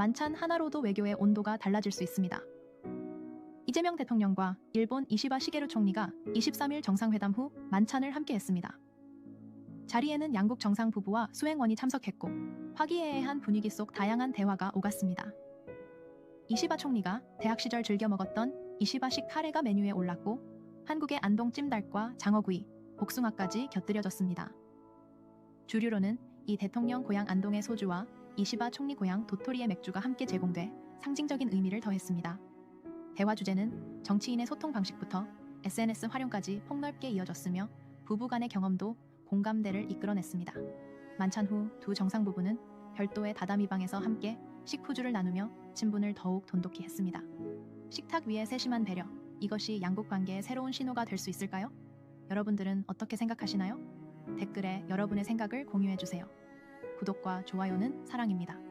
만찬 하나로도 외교의 온도가 달라질 수 있습니다. 이재명 대통령과 일본 이시바 시게루 총리가 23일 정상회담 후 만찬을 함께 했습니다. 자리에는 양국 정상 부부와 수행원이 참석했고 화기애애한 분위기 속 다양한 대화가 오갔습니다. 이시바 총리가 대학 시절 즐겨 먹었던 이시바식 카레가 메뉴에 올랐고 한국의 안동 찜닭과 장어구이, 복숭아까지 곁들여졌습니다. 주류로는 이 대통령 고향 안동의 소주와 이시바 총리 고향 도토리의 맥주가 함께 제공돼 상징적인 의미를 더했습니다. 대화 주제는 정치인의 소통 방식부터 SNS 활용까지 폭넓게 이어졌으며 부부 간의 경험도 공감대를 이끌어냈습니다. 만찬 후 두 정상 부부는 별도의 다다미 방에서 함께 식후주를 나누며 친분을 더욱 돈독히 했습니다. 식탁 위의 세심한 배려, 이것이 양국 관계의 새로운 신호가 될 수 있을까요? 여러분들은 어떻게 생각하시나요? 댓글에 여러분의 생각을 공유해 주세요. 구독과 좋아요는 사랑입니다.